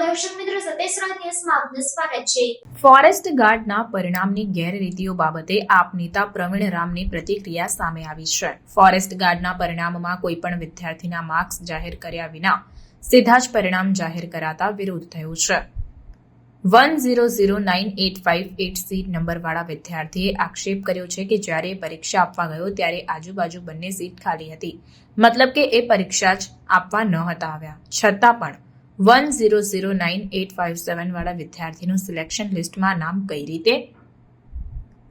દર્શક મિત્રો સતેશ દિવસમાં આપનું સ્વાગત છે. ફોરેસ્ટ ગાર્ડના પરિણામની ગેરરીતિઓ બાબતે આપ નેતા પ્રવીણ રામની પ્રતિક્રિયા સામે આવી છે. ફોરેસ્ટ ગાર્ડના પરિણામમાં કોઈપણ વિદ્યાર્થીના માર્ક્સ જાહેર કર્યા વિના સીધા જ પરિણામ જાહેર કરાતા વિરોધ થયો છે. One zero zero nine eight five eight seat નંબરવાળા વિદ્યાર્થીએ આક્ષેપ કર્યો છે કે જ્યારે પરીક્ષા આપવા ગયો ત્યારે આજુબાજુ બંને સીટ ખાલી હતી. મતલબ કે એ પરીક્ષા જ આપવા ન હતા આવ્યા. છતાં પણ one zero zero nine eight five સેવનવાળા વિદ્યાર્થીનું સિલેક્શન લિસ્ટમાં નામ કઈ રીતે?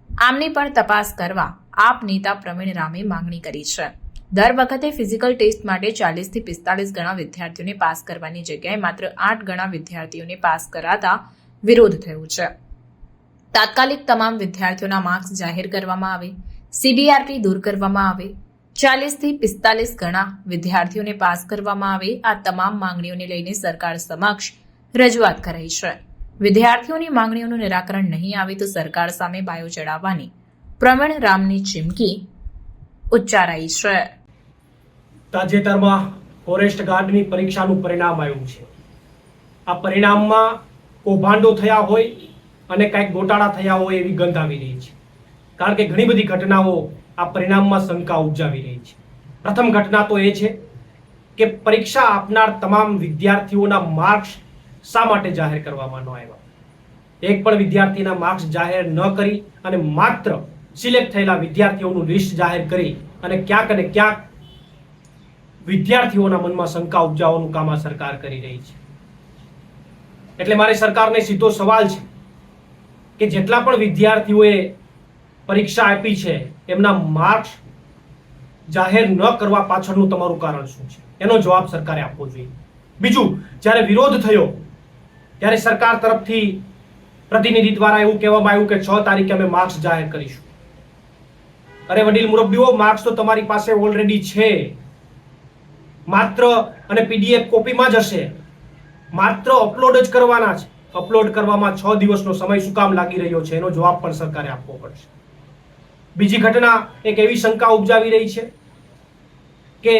આમની પણ તપાસ કરવા આપ નેતા પ્રવીણ રામે માંગણી કરી છે. દર વખતે ફિઝિકલ ટેસ્ટ માટે ચાલીસથી પિસ્તાલીસ ગણા વિદ્યાર્થીઓને પાસ કરવાની જગ્યાએ માત્ર આઠ ગણા વિદ્યાર્થીઓને પાસ કરાતા વિરોધ થયો છે. તાત્કાલિક તમામ વિદ્યાર્થીઓના માર્ક્સ જાહેર કરવામાં આવે સીબીઆરટી દૂર કરવામાં આવે ચાલીસથી પિસ્તાલીસ ગણા વિદ્યાર્થીઓને પાસ કરવામાં આવે આ તમામ માંગણીઓને લઈને સરકાર સમક્ષ રજૂઆત કરાઈ છે. વિદ્યાર્થીઓની માંગણીઓનું નિરાકરણ નહીં આવે તો સરકાર સામે બાયો ચડાવવાની પ્રવીણ રામની ચીમકી ઉચ્ચારાઈ છે. તાજેતરમાં ફોરેસ્ટ ગાર્ડની પરીક્ષાનું પરિણામ આવ્યું છે. આ પરિણામમાં કૌભાંડો થયા હોય અને કંઈક ગોટાળા થયા હોય એવી ગંધ આવી રહી છે. કારણ કે ઘણી બધી ઘટનાઓ આ પરિણામમાં શંકા ઉપજાવી રહી છે. પ્રથમ ઘટના તો એ છે કે પરીક્ષા આપનાર તમામ વિદ્યાર્થીઓના માર્ક્સ શા માટે જાહેર કરવામાં ન આવ્યા? એક પણ વિદ્યાર્થીના માર્ક્સ જાહેર ન કરી અને માત્ર સિલેક્ટ થયેલા વિદ્યાર્થીઓનું લિસ્ટ જાહેર કરી અને ક્યાંક અને ક્યાંક વિદ્યાર્થીઓના મનમાં શંકા ઉપજાવવાનું કામ આ સરકાર કરી રહી છે. એટલે મારે સરકારને સીધો સવાલ છે કે જેટલા પણ વિદ્યાર્થીઓએ પરીક્ષા આપી છે એમના માર્ક્સ જાહેર ન કરવા પાછળનું તમારું કારણ શું છે? એનો જવાબ સરકારે આપવો જોઈએ. બીજું, જ્યારે વિરોધ થયો, ત્યારે સરકાર તરફથી પ્રતિનિધિ દ્વારા એવું કહેવામાં આવ્યું કે છ તારીખે અમે માર્ક્સ જાહેર કરીશું. અરે વડીલ મુરબ્બીઓ, માર્ક્સ તો તમારી પાસે ઓલરેડી છે. માત્ર અને પીડીએફ કોપીમાં જ હશે. માત્ર અપલોડ જ કરવાના છે. અપલોડ કરવામાં છ દિવસનો સમય શું કામ લાગી રહ્યો છે? એનો જવાબ પણ સરકારે આપવો પડશે. બીજી ઘટના એક એવી શંકા ઉપજાવી રહી છે કે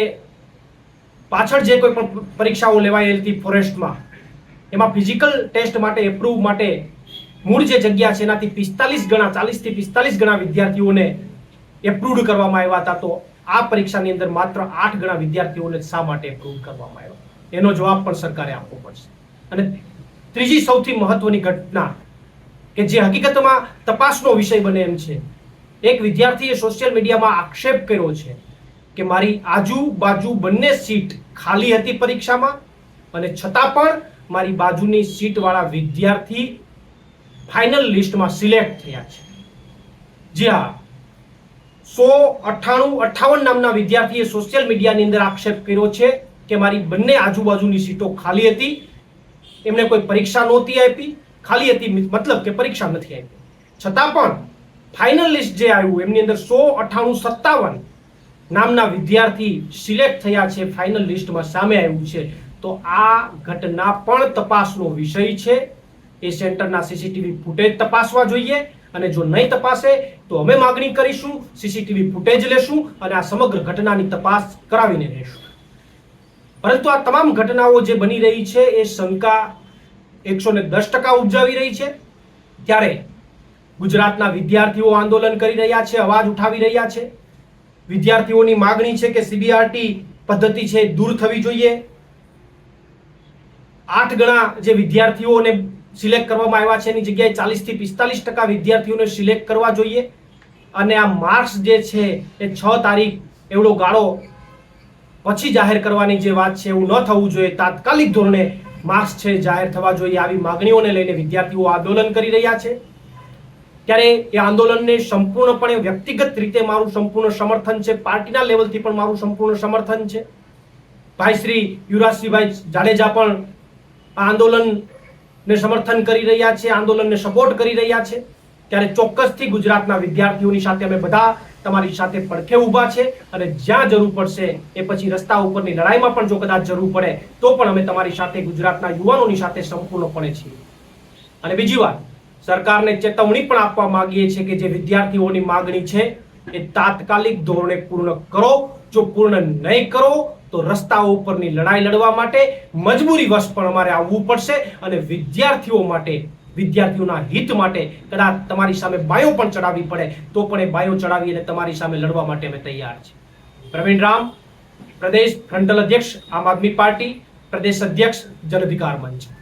પાછળ જે કોઈ પણ પરીક્ષાઓ લેવાયેલી હતી ફોરેસ્ટમાં, એમાં ફિઝિકલ ટેસ્ટ માટે એપ્રુવ માટે મૂળ જે જગ્યા છે એનાથી પિસ્તાલીસ ગણા, ચાલીસથી પિસ્તાલીસ ગણા વિદ્યાર્થીઓને એપ્રુવડ કરવામાં આવ્યા હતા. તો આ પરીક્ષાની અંદર માત્ર આઠ ગણા વિદ્યાર્થીઓને શા માટે એપ્રુવ કરવામાં આવ્યો? એનો જવાબ પણ સરકારે આપવો પડશે. અને ત્રીજી સૌથી મહત્વની ઘટના કે જે હકીકતમાં તપાસનો વિષય બને એમ છે એક વિદ્યાર્થીએ સોશિયલ મીડિયામાં આક્ષેપ કર્યો છે કે મારી આજુબાજુ બંને સીટ ખાલી હતી પરીક્ષામાં અને છતાં પણ મારી બાજુની સીટવાળા વિદ્યાર્થી ફાઇનલ લિસ્ટમાં સિલેક્ટ થયા છે. જી હા, સો અઠ્ઠાણું અઠ્ઠાવન નામના વિદ્યાર્થીએ સોશિયલ મીડિયાની અંદર આક્ષેપ કર્યો છે કે મારી બંને આજુબાજુની સીટો ખાલી હતી, એમને કોઈ પરીક્ષા નહોતી આપી, ખાલી હતી મતલબ કે પરીક્ષા નથી આપી. છતાં પણ ફાઇનલ લિસ્ટ જે આવ્યું, એમની અંદર સો અઠ્ઠાણું સત્તાવન નામના વિદ્યાર્થી સિલેક્ટ થયા છે, ફાઇનલ લિસ્ટમાં સામે આવ્યું છે. તો આ ઘટના પણ તપાસનો વિષય છે. એ સેન્ટરના સીસીટીવી ફૂટેજ તપાસવા જોઈએ અને જો નહીં તપાસે, તો અમે માગણી કરીશું સીસીટીવી ફૂટેજ લેશું અને આ સમગ્ર ઘટનાની તપાસ કરાવીને રહેશું પરંતુ આ તમામ ઘટનાઓ જે બની રહી છે, એ શંકા એકસો ને દસ ટકા ઉપજાવી રહી છે. ત્યારે ગુજરાતના વિદ્યાર્થીઓ આંદોલન કરી રહ્યા છે, અવાજ ઉઠાવી રહ્યા છે. વિદ્યાર્થીઓની માગણી છે કે સીબીઆરટી પદ્ધતિ છે દૂર થવી જોઈએ. આઠ ગણા જે વિદ્યાર્થીઓને સિલેક્ટ કરવામાં આવ્યા છે, એની જગ્યાએ ચાલીસથી પિસ્તાલીસ ટકા વિદ્યાર્થીઓને સિલેક્ટ કરવા જોઈએ. અને આ માર્ક્સ જે છે એ છ તારીખ એવડો ગાળો પછી જાહેર કરવાની જે વાત છે એવું ન થવું જોઈએ. તાત્કાલિક ધોરણે માર્ક્સ છે જાહેર થવા જોઈએ. આવી માગણીઓને લઈને વિદ્યાર્થીઓ આંદોલન કરી રહ્યા છે. ત્યારે એ આંદોલનને સંપૂર્ણપણે વ્યક્તિગત રીતે મારું સંપૂર્ણ સમર્થન છે. પાર્ટીના લેવલથી પણ મારું સંપૂર્ણ સમર્થન છે. ભાઈ શ્રી યુવરાજસિંહભાઈ જાડેજા પણ આ આંદોલનને સમર્થન કરી રહ્યા છે, આંદોલનને સપોર્ટ કરી રહ્યા છે. ત્યારે ચોક્કસથી ગુજરાતના વિદ્યાર્થીઓની સાથે અમે બધા તમારી સાથે પડખે ઊભા છે અને જ્યાં જરૂર પડશે એ પછી રસ્તા ઉપરની લડાઈમાં પણ જો કદાચ જરૂર પડે તો પણ અમે તમારી સાથે ગુજરાતના યુવાનોની સાથે સંપૂર્ણપણે છીએ. અને બીજી વાત સરકારને ચેતવણી પણ આપવા માંગીએ છીએ કે જે વિદ્યાર્થીઓની માગણી છે એ તાત્કાલિક ધોરણે પૂર્ણ કરો. જો પૂર્ણ નહીં કરો, તો રસ્તાઓ ઉપરની લડાઈ લડવા માટે મજબૂરી વશ પણ અમારે આવવું પડશે અને વિદ્યાર્થીઓ માટે, વિદ્યાર્થીઓના હિત માટે કદાચ તમારી સામે બાયો પણ ચડાવવી પડે, તો પણ એ બાયો ચડાવી અને તમારી સામે લડવા માટે અમે તૈયાર છીએ. પ્રવીણ રામ, પ્રદેશ ફ્રન્ટલ અધ્યક્ષ, આમ આદમી પાર્ટી, પ્રદેશ અધ્યક્ષ, જન અધિકાર મંચ.